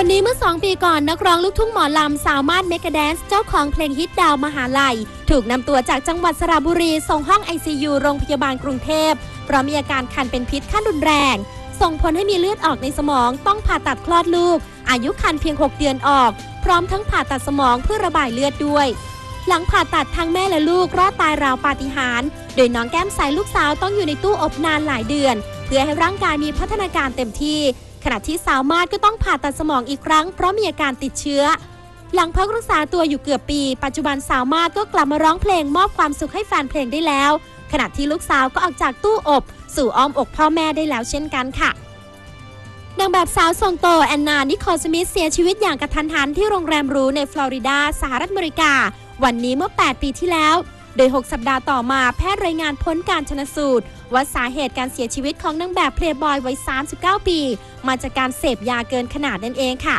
วันนี้เมื่อ 2 ปีก่อนนักร้องลูกทุ่งหมอลำสาวมาดเมกะแดนซ์เจ้าของเพลงฮิตดาวมหาลัย ถูกนำตัวจากจังหวัดสระบุรีส่งห้อง ICU โรงพยาบาลกรุงเทพเพราะมีอาการคันเป็นพิษขั้นรุนแรง ส่งผลให้มีเลือดออกในสมองต้องผ่าตัดคลอดลูก อายุคันเพียง 6 เดือนออก พร้อมทั้งผ่าตัดสมองเพื่อระบายเลือดด้วย หลังผ่าตัดทั้งแม่และลูกรอดตายราวปาฏิหาริย์โดยน้องแก้มใสลูกสาวต้องอยู่ในตู้อบนานหลายเดือน เพื่อให้ร่างกายมีพัฒนาการเต็มที่ ขณะที่สาวมาดก็ต้องผ่าตัดสมองอีกครั้งเพราะมีอาการติดเชื้อ หลังพักรักษาตัวอยู่เกือบปี ปัจจุบันสาวมาดก็กลับมาร้องเพลงมอบความสุขให้แฟนเพลงได้แล้ว ขณะที่ลูกสาวก็ออกจากตู้อบ สู่อ้อมอกพ่อแม่ได้แล้วเช่นกันค่ะนางแบบสาวทรงโตแอนนา นิโคลสมิธเสียชีวิตอย่างกระทันหันที่โรงแรมรูในฟลอริดาสหรัฐอเมริกา วันนี้เมื่อ 8 ปีที่แล้ว โดย 6 สัปดาห์ต่อมาแพทย์รายงานพ้นการชนสูตรว่าสาเหตุการเสียชีวิตของนางแบบเพลย์บอยวัย 39 ปี มาจากการเสพยาเกินขนาดนั่นเองค่ะ